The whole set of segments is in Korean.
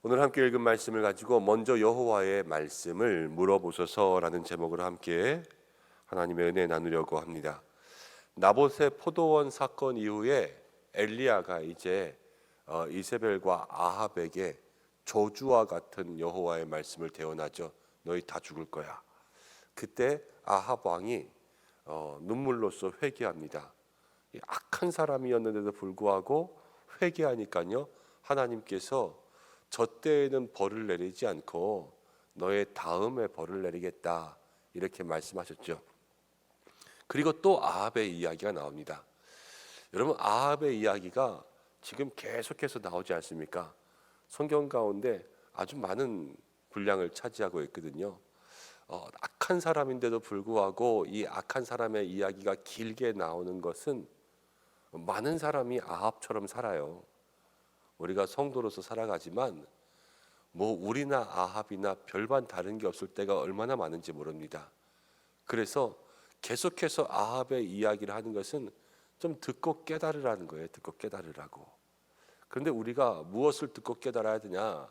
오늘 함께 읽은 말씀을 가지고 먼저 여호와의 말씀을 물어보소서라는 제목으로 함께 하나님의 은혜 나누려고 합니다. 나봇의 포도원 사건 이후에 엘리야가 이제 어, 이세벨과 아합에게 저주와 같은 여호와의 말씀을 대언하죠. 너희 다 죽을 거야. 그때 아합 왕이 어, 눈물로써 회개합니다. 이 악한 사람이었는데도 불구하고 회개하니까요 하나님께서 저 때에는 벌을 내리지 않고 너의 다음에 벌을 내리겠다 이렇게 말씀하셨죠. 그리고 또 아합의 이야기가 나옵니다. 여러분 아합의 이야기가 지금 계속해서 나오지 않습니까? 성경 가운데 아주 많은 분량을 차지하고 있거든요. 어, 악한 사람인데도 불구하고 이 악한 사람의 이야기가 길게 나오는 것은 많은 사람이 아합처럼 살아요. 우리가 성도로서 살아가지만 뭐 우리나 아합이나 별반 다른 게 없을 때가 얼마나 많은지 모릅니다. 그래서 계속해서 아합의 이야기를 하는 것은 좀 듣고 깨달으라는 거예요. 듣고 깨달으라고. 그런데 우리가 무엇을 듣고 깨달아야 되냐?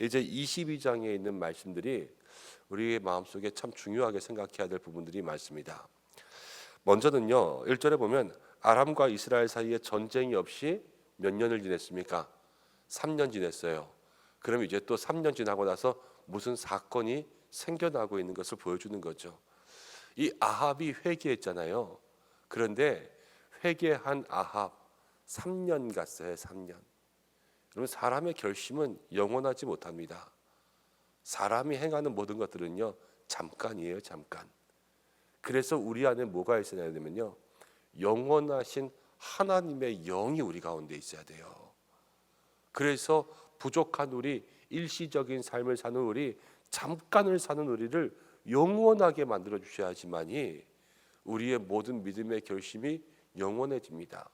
이제 22장에 있는 말씀들이 우리의 마음속에 참 중요하게 생각해야 될 부분들이 많습니다. 먼저는요. 1절에 보면 아람과 이스라엘 사이에 전쟁이 없이 몇 년을 지냈습니까? 3년 지냈어요. 그럼 이제 또 3년 지나고 나서 무슨 사건이 생겨나고 있는 것을 보여주는 거죠. 이 아합이 회개했잖아요. 그런데 회개한 아합 3년 갔어요. 3년. 여러분 사람의 결심은 영원하지 못합니다. 사람이 행하는 모든 것들은요 잠깐이에요. 잠깐. 그래서 우리 안에 뭐가 있어야 되면요 영원하신 하나님의 영이 우리 가운데 있어야 돼요. 그래서 부족한 우리 일시적인 삶을 사는 우리 잠깐을 사는 우리를 영원하게 만들어 주셔야지만이 우리의 모든 믿음의 결심이 영원해집니다.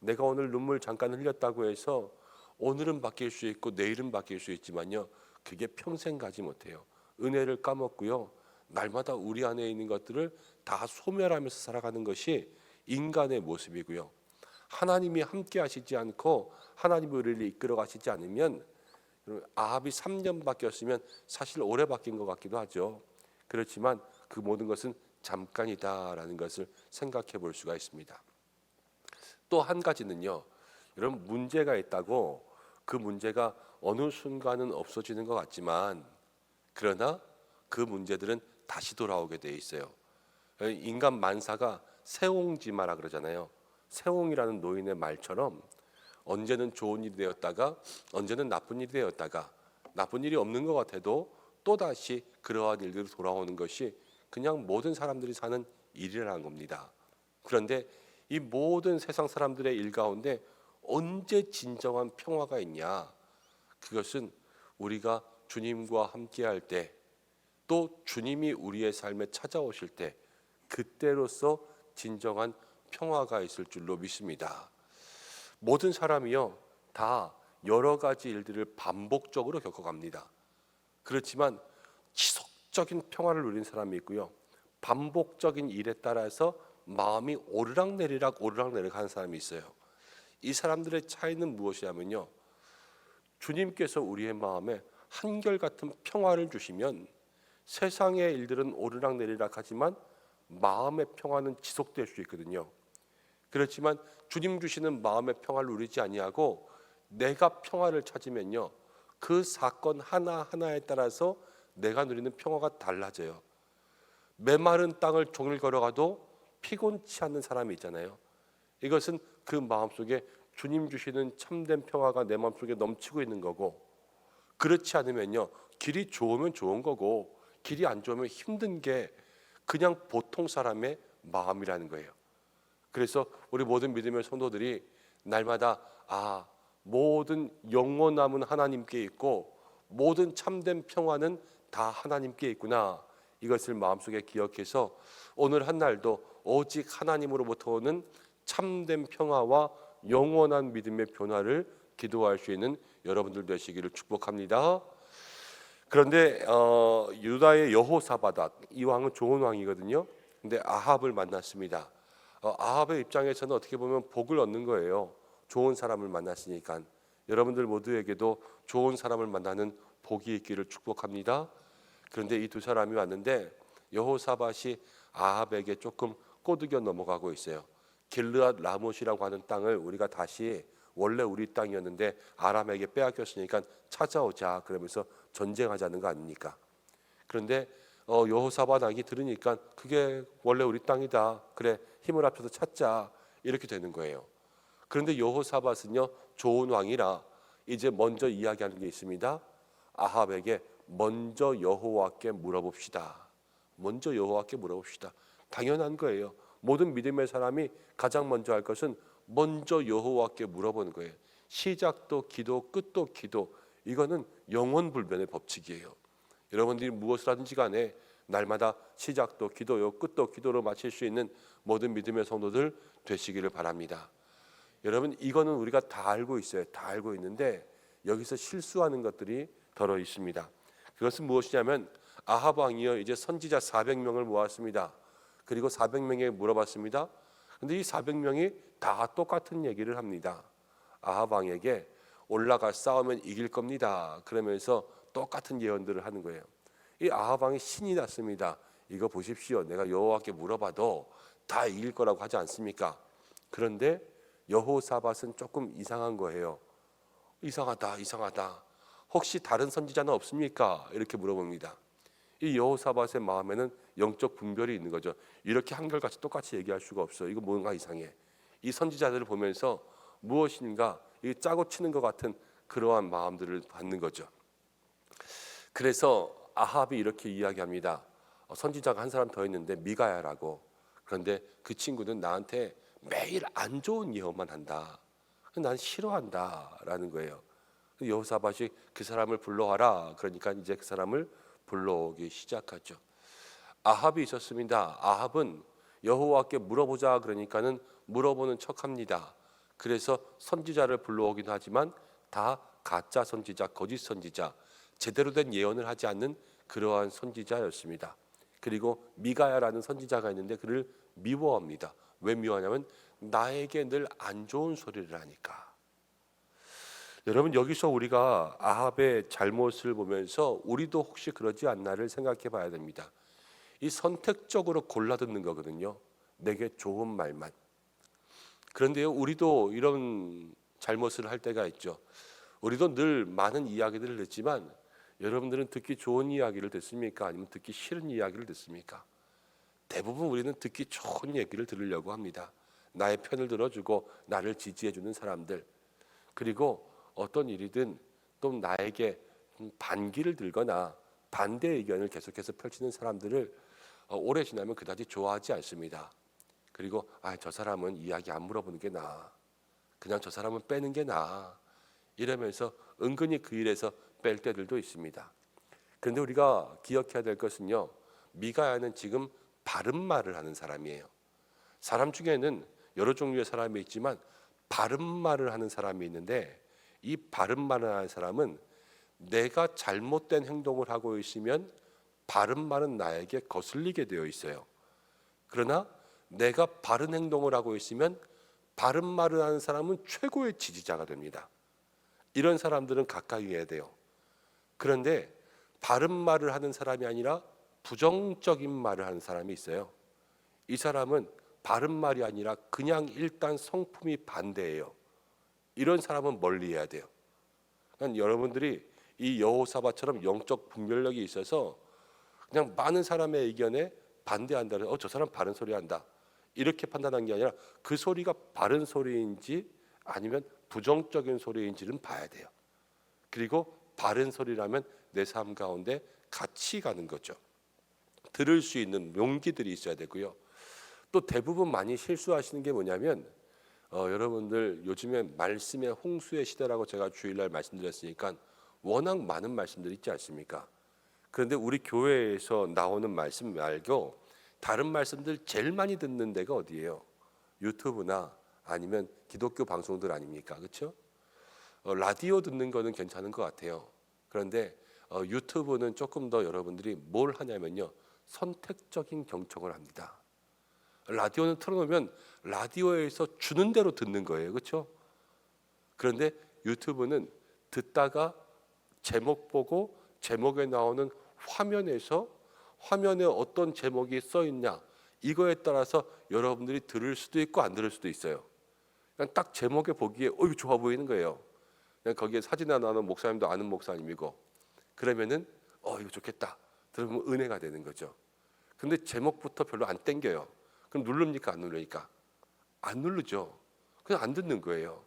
내가 오늘 눈물 잠깐 흘렸다고 해서 오늘은 바뀔 수 있고 내일은 바뀔 수 있지만요. 그게 평생 가지 못해요. 은혜를 까먹고요. 날마다 우리 안에 있는 것들을 다 소멸하면서 살아가는 것이 인간의 모습이고요. 하나님이 함께 하시지 않고 하나님이 우리를 이끌어 가시지 않으면 아합이 3년 바뀌었으면 사실 오래 바뀐 것 같기도 하죠. 그렇지만 그 모든 것은 잠깐이다라는 것을 생각해 볼 수가 있습니다. 또 한 가지는요. 여러분 문제가 있다고 그 문제가 어느 순간은 없어지는 것 같지만 그러나 그 문제들은 다시 돌아오게 돼 있어요. 인간 만사가 세옹지마라 그러잖아요. 세옹이라는 노인의 말처럼 언제는 좋은 일이 되었다가 언제는 나쁜 일이 되었다가 나쁜 일이 없는 것 같아도 또 다시 그러한 일들이 돌아오는 것이 그냥 모든 사람들이 사는 일이라는 겁니다. 그런데 이 모든 세상 사람들의 일 가운데 언제 진정한 평화가 있냐? 그것은 우리가 주님과 함께 할 때, 또 주님이 우리의 삶에 찾아오실 때, 그때로서 진정한 평화가 있을 줄로 믿습니다. 모든 사람이요 다 여러 가지 일들을 반복적으로 겪어갑니다. 그렇지만 지속적인 평화를 누린 사람이 있고요. 반복적인 일에 따라서 마음이 오르락내리락 오르락내리락 하는 사람이 있어요. 이 사람들의 차이는 무엇이냐면요. 주님께서 우리의 마음에 한결같은 평화를 주시면 세상의 일들은 오르락내리락 하지만 마음의 평화는 지속될 수 있거든요. 그렇지만 주님 주시는 마음의 평화를 누리지 아니하고 내가 평화를 찾으면요. 그 사건 하나하나에 따라서 내가 누리는 평화가 달라져요. 메마른 땅을 종일 걸어가도 피곤치 않는 사람이 있잖아요. 이것은 그 마음속에 주님 주시는 참된 평화가 내 마음속에 넘치고 있는 거고 그렇지 않으면요. 길이 좋으면 좋은 거고 길이 안 좋으면 힘든 게 그냥 보통 사람의 마음이라는 거예요. 그래서 우리 모든 믿음의 성도들이 날마다 아 모든 영원함은 하나님께 있고 모든 참된 평화는 다 하나님께 있구나 이것을 마음속에 기억해서 오늘 한 날도 오직 하나님으로부터 오는 참된 평화와 영원한 믿음의 변화를 기도할 수 있는 여러분들 되시기를 축복합니다. 그런데 어, 유다의 여호사바닥 이 왕은 좋은 왕이거든요. 근데 아합을 만났습니다. 어, 아합의 입장에서는 어떻게 보면 복을 얻는 거예요. 좋은 사람을 만났으니까. 여러분들 모두에게도 좋은 사람을 만나는 복이 있기를 축복합니다. 그런데 이 두 사람이 왔는데 여호사밧이 아합에게 조금 꼬드겨 넘어가고 있어요. 길르앗 라못이라고 하는 땅을 우리가 다시 원래 우리 땅이었는데 아람에게 빼앗겼으니까 찾아오자 그러면서 전쟁하자는 거 아닙니까? 그런데 어, 여호사밧 왕이 들으니까 그게 원래 우리 땅이다. 그래 힘을 합쳐서 찾자 이렇게 되는 거예요. 그런데 여호사밧은요 좋은 왕이라 이제 먼저 이야기하는 게 있습니다. 아합에게 먼저 여호와께 물어봅시다. 먼저 여호와께 물어봅시다. 당연한 거예요. 모든 믿음의 사람이 가장 먼저 할 것은 먼저 여호와께 물어보는 거예요. 시작도 기도, 끝도 기도. 이거는 영원 불변의 법칙이에요. 여러분들이 무엇을 하든지 간에 날마다 시작도 기도요, 끝도 기도로 마칠 수 있는 모든 믿음의 성도들 되시기를 바랍니다. 여러분 이거는 우리가 다 알고 있어요. 다 알고 있는데 여기서 실수하는 것들이 더러 있습니다. 그것은 무엇이냐면 아합 왕이요 이제 선지자 400명을 모았습니다. 그리고 400명에게 물어봤습니다. 근데 이 400명이 다 똑같은 얘기를 합니다. 아합 왕에게 올라가 싸우면 이길 겁니다. 그러면서 똑같은 예언들을 하는 거예요. 이 아합 왕이 신이 났습니다. 이거 보십시오. 내가 여호와께 물어봐도 다 이길 거라고 하지 않습니까? 그런데 여호사밧은 조금 이상한 거예요. 이상하다, 이상하다. 혹시 다른 선지자는 없습니까? 이렇게 물어봅니다. 이 여호사밧의 마음에는 영적 분별이 있는 거죠. 이렇게 한결같이 똑같이 얘기할 수가 없어. 이거 뭔가 이상해. 이 선지자들을 보면서 무엇인가 이 짜고 치는 것 같은 그러한 마음들을 받는 거죠. 그래서 아합이 이렇게 이야기합니다. 어, 선지자가 한 사람 더 있는데 미가야라고. 그런데 그 친구는 나한테 매일 안 좋은 예언만 한다. 난 싫어한다라는 거예요. 여호사밧이 그 사람을 불러와라. 그러니까 이제 그 사람을 불러오기 시작하죠. 아합이 있었습니다. 아합은 여호와께 물어보자 그러니까는 물어보는 척합니다. 그래서 선지자를 불러오긴 하지만 다 가짜 선지자, 거짓 선지자, 제대로 된 예언을 하지 않는 그러한 선지자였습니다. 그리고 미가야라는 선지자가 있는데 그를 미워합니다. 왜 미워하냐면 나에게 늘 안 좋은 소리를 하니까. 여러분 여기서 우리가 아합의 잘못을 보면서 우리도 혹시 그러지 않나를 생각해 봐야 됩니다. 이 선택적으로 골라 듣는 거거든요. 내게 좋은 말만. 그런데요, 우리도 이런 잘못을 할 때가 있죠. 우리도 늘 많은 이야기들을 듣지만 여러분들은 듣기 좋은 이야기를 듣습니까? 아니면 듣기 싫은 이야기를 듣습니까? 대부분 우리는 듣기 좋은 얘기를 들으려고 합니다. 나의 편을 들어주고 나를 지지해주는 사람들. 그리고 어떤 일이든 또 나에게 반기를 들거나 반대 의견을 계속해서 펼치는 사람들을 어, 오래 지나면 그다지 좋아하지 않습니다. 그리고 아, 저 사람은 이야기 안 물어보는 게 나아. 그냥 저 사람은 빼는 게 나아. 이러면서 은근히 그 일에서 뺄 때들도 있습니다. 그런데 우리가 기억해야 될 것은요. 미가야는 지금 바른 말을 하는 사람이에요. 사람 중에는 여러 종류의 사람이 있지만 바른 말을 하는 사람이 있는데 이 바른 말을 하는 사람은 내가 잘못된 행동을 하고 있으면 바른 말은 나에게 거슬리게 되어 있어요. 그러나 내가 바른 행동을 하고 있으면 바른 말을 하는 사람은 최고의 지지자가 됩니다. 이런 사람들은 가까이 해야 돼요. 그런데 바른 말을 하는 사람이 아니라 부정적인 말을 하는 사람이 있어요. 이 사람은 바른 말이 아니라 그냥 일단 성품이 반대예요. 이런 사람은 멀리해야 돼요. 그러니까 여러분들이 이 여호사바처럼 영적 분별력이 있어서 그냥 많은 사람의 의견에 반대한다. 어, 저 사람 바른 소리 한다. 이렇게 판단한 게 아니라 그 소리가 바른 소리인지 아니면 부정적인 소리인지는 봐야 돼요. 그리고 바른 소리라면 내 삶 가운데 같이 가는 거죠. 들을 수 있는 용기들이 있어야 되고요. 또 대부분 많이 실수하시는 게 뭐냐면 어, 여러분들 요즘에 말씀의 홍수의 시대라고 제가 주일날 말씀드렸으니까 워낙 많은 말씀들이 있지 않습니까? 그런데 우리 교회에서 나오는 말씀 말고 다른 말씀들 제일 많이 듣는 데가 어디예요? 유튜브나 아니면 기독교 방송들 아닙니까? 그렇죠? 어, 라디오 듣는 거는 괜찮은 것 같아요. 그런데 어, 유튜브는 조금 더 여러분들이 뭘 하냐면요. 선택적인 경청을 합니다. 라디오는 틀어놓으면 라디오에서 주는 대로 듣는 거예요. 그렇죠? 그런데 유튜브는 듣다가 제목 보고 제목에 나오는 화면에서 화면에 어떤 제목이 써 있냐 이거에 따라서 여러분들이 들을 수도 있고 안 들을 수도 있어요. 그냥 딱 제목에 보기에 어 이거 좋아 보이는 거예요. 그냥 거기에 사진에 나오는 목사님도 아는 목사님이고 그러면은 어 이거 좋겠다. 들으면 은혜가 되는 거죠. 근데 제목부터 별로 안 땡겨요. 그럼 누릅니까 안 누르니까? 안 누르죠. 그냥 안 듣는 거예요.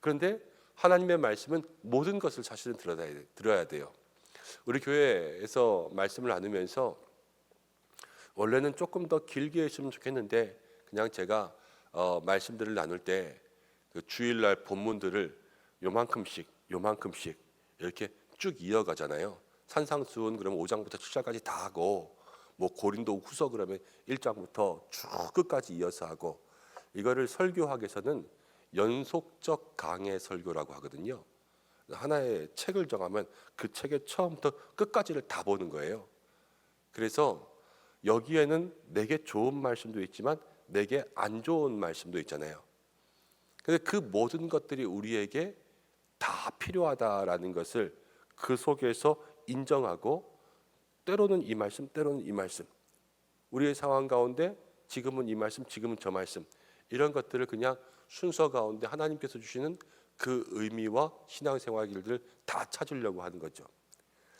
그런데 하나님의 말씀은 모든 것을 사실은 들어야 돼요. 우리 교회에서 말씀을 나누면서 원래는 조금 더 길게 했으면 좋겠는데 그냥 제가 어, 말씀들을 나눌 때 그 주일날 본문들을 요만큼씩 요만큼씩 이렇게 쭉 이어가잖아요. 산상수훈 그러면 5장부터 7장까지 다 하고 뭐 고린도 후서 그러면 1장부터 쭉 끝까지 이어서 하고 이거를 설교학에서는 연속적 강해 설교라고 하거든요. 하나의 책을 정하면 그 책의 처음부터 끝까지를 다 보는 거예요. 그래서 여기에는 내게 좋은 말씀도 있지만 내게 안 좋은 말씀도 있잖아요. 근데 그 모든 것들이 우리에게 다 필요하다라는 것을 그 속에서 인정하고 때로는 이 말씀, 때로는 이 말씀. 우리의 상황 가운데 지금은 이 말씀, 지금은 저 말씀. 이런 것들을 그냥 순서 가운데 하나님께서 주시는 그 의미와 신앙생활 길들을 다 찾으려고 하는 거죠.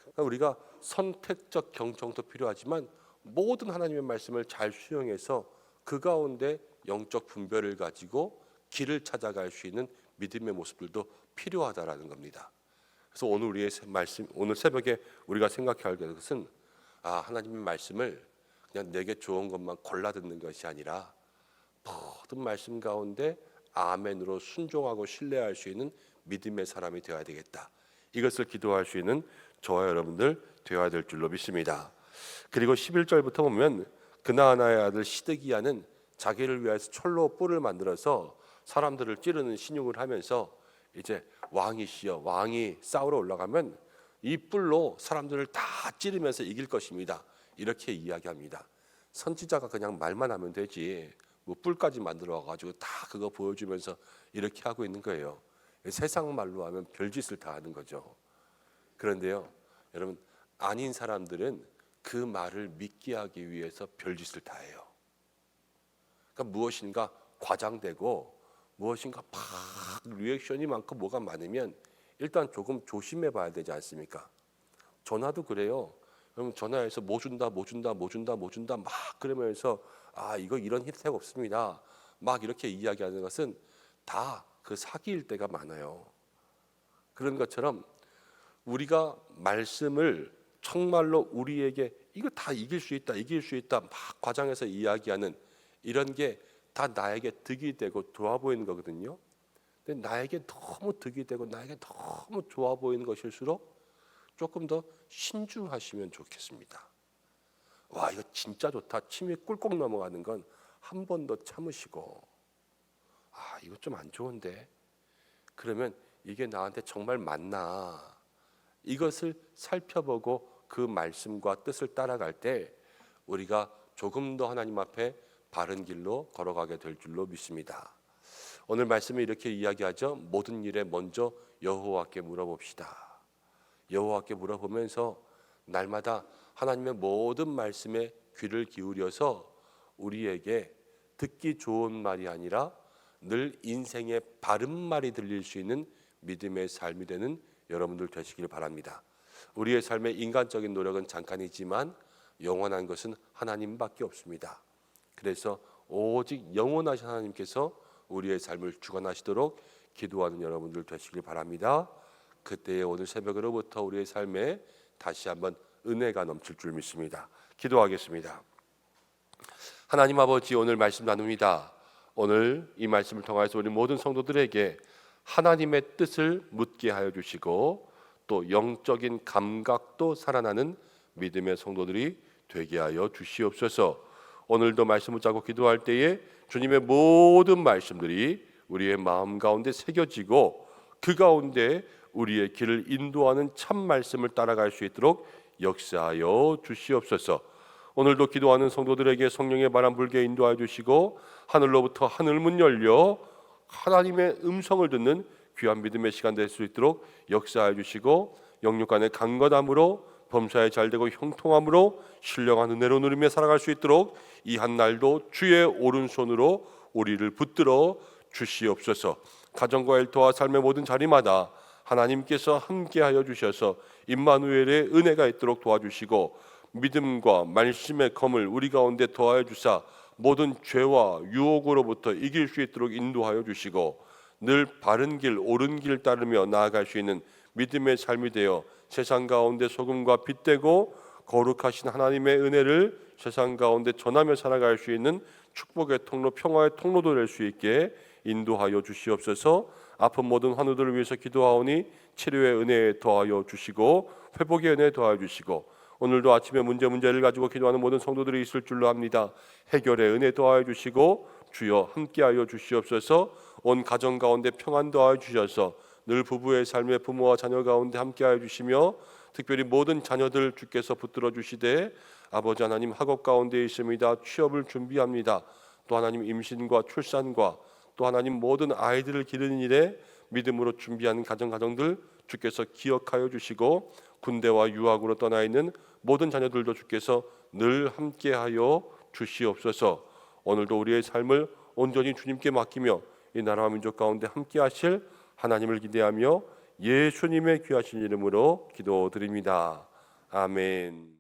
그러니까 우리가 선택적 경청도 필요하지만 모든 하나님의 말씀을 잘 수용해서 그 가운데 영적 분별을 가지고 길을 찾아갈 수 있는 믿음의 모습들도 필요하다라는 겁니다. 그래서 오늘 우리의 새- 말씀 오늘 새벽에 우리가 생각해야 할 것은 아 하나님의 말씀을 그냥 내게 좋은 것만 골라 듣는 것이 아니라 모든 말씀 가운데 아멘으로 순종하고 신뢰할 수 있는 믿음의 사람이 되어야 되겠다. 이것을 기도할 수 있는 저와 여러분들 되어야 될 줄로 믿습니다. 그리고 11절부터 보면 그나하나의 아들 시드기야는 자기를 위해서 철로 뿔을 만들어서 사람들을 찌르는 신용을 하면서 이제 왕이시여 왕이 싸우러 올라가면 이 뿔로 사람들을 다 찌르면서 이길 것입니다. 이렇게 이야기합니다. 선지자가 그냥 말만 하면 되지 뭐 뿔까지 만들어 가지고 다 그거 보여주면서 이렇게 하고 있는 거예요. 세상 말로 하면 별짓을 다 하는 거죠. 그런데요, 여러분 아닌 사람들은 그 말을 믿게 하기 위해서 별짓을 다 해요. 그러니까 무엇인가 과장되고 무엇인가 막 리액션이 많고 뭐가 많으면 일단 조금 조심해 봐야 되지 않습니까? 전화도 그래요. 그럼 전화해서 뭐 준다, 뭐 준다, 뭐 준다, 뭐 준다 막 그러면서 아 이거 이런 혜택 없습니다. 막 이렇게 이야기하는 것은 다 그 사기일 때가 많아요. 그런 것처럼 우리가 말씀을 정말로 우리에게 이거 다 이길 수 있다, 이길 수 있다 막 과장해서 이야기하는 이런 게 다 나에게 득이 되고 좋아 보이는 거거든요. 근데 나에게 너무 득이 되고 나에게 너무 좋아 보이는 것일수록 조금 더 신중하시면 좋겠습니다. 와 이거 진짜 좋다. 침이 꿀꺽 넘어가는 건 한 번 더 참으시고 아 이거 좀 안 좋은데 그러면 이게 나한테 정말 맞나 이것을 살펴보고 그 말씀과 뜻을 따라갈 때 우리가 조금 더 하나님 앞에 바른 길로 걸어가게 될 줄로 믿습니다. 오늘 말씀에 이렇게 이야기하죠. 모든 일에 먼저 여호와께 물어봅시다. 여호와께 물어보면서 날마다 하나님의 모든 말씀에 귀를 기울여서 우리에게 듣기 좋은 말이 아니라 늘 인생의 바른 말이 들릴 수 있는 믿음의 삶이 되는 여러분들 되시길 바랍니다. 우리의 삶의 인간적인 노력은 잠깐이지만 영원한 것은 하나님밖에 없습니다. 그래서 오직 영원하신 하나님께서 우리의 삶을 주관하시도록 기도하는 여러분들 되시길 바랍니다. 그때의 오늘 새벽으로부터 우리의 삶에 다시 한번 은혜가 넘칠 줄 믿습니다. 기도하겠습니다. 하나님 아버지 오늘 말씀 나눕니다. 오늘 이 말씀을 통해서 우리 모든 성도들에게 하나님의 뜻을 묻게 하여 주시고 또 영적인 감각도 살아나는 믿음의 성도들이 되게 하여 주시옵소서. 오늘도 말씀 붙잡고 기도할 때에 주님의 모든 말씀들이 우리의 마음 가운데 새겨지고 그 가운데 우리의 길을 인도하는 참 말씀을 따라갈 수 있도록 역사하여 주시옵소서. 오늘도 기도하는 성도들에게 성령의 바람 불게 인도하여 주시고 하늘로부터 하늘 문 열려 하나님의 음성을 듣는 귀한 믿음의 시간 될 수 있도록 역사해 주시고 영육 간의 강건함으로 범사에 잘되고 형통함으로 신령한 은혜로 누리며 살아갈 수 있도록 이 한 날도 주의 오른손으로 우리를 붙들어 주시옵소서. 가정과 일터와 삶의 모든 자리마다 하나님께서 함께하여 주셔서 임마누엘의 은혜가 있도록 도와주시고 믿음과 말씀의 검을 우리 가운데 더하여 주사 모든 죄와 유혹으로부터 이길 수 있도록 인도하여 주시고 늘 바른 길 옳은 길 따르며 나아갈 수 있는 믿음의 삶이 되어 세상 가운데 소금과 빛 되고 거룩하신 하나님의 은혜를 세상 가운데 전하며 살아갈 수 있는 축복의 통로 평화의 통로도 될 수 있게 인도하여 주시옵소서. 아픈 모든 환우들을 위해서 기도하오니 치료의 은혜에 더하여 주시고 회복의 은혜에 더하여 주시고 오늘도 아침에 문제 문제를 가지고 기도하는 모든 성도들이 있을 줄로 합니다. 해결의 은혜 더하여 주시고 주여 함께하여 주시옵소서. 온 가정 가운데 평안 더하여 주셔서 늘 부부의 삶의 부모와 자녀 가운데 함께하여 주시며 특별히 모든 자녀들 주께서 붙들어 주시되 아버지 하나님 학업 가운데 있습니다. 취업을 준비합니다. 또 하나님 임신과 출산과 또 하나님 모든 아이들을 기르는 일에 믿음으로 준비하는 가정 가정들 주께서 기억하여 주시고 군대와 유학으로 떠나 있는 모든 자녀들도 주께서 늘 함께하여 주시옵소서. 오늘도 우리의 삶을 온전히 주님께 맡기며 이 나라와 민족 가운데 함께하실 하나님을 기대하며 예수님의 귀하신 이름으로 기도드립니다. 아멘.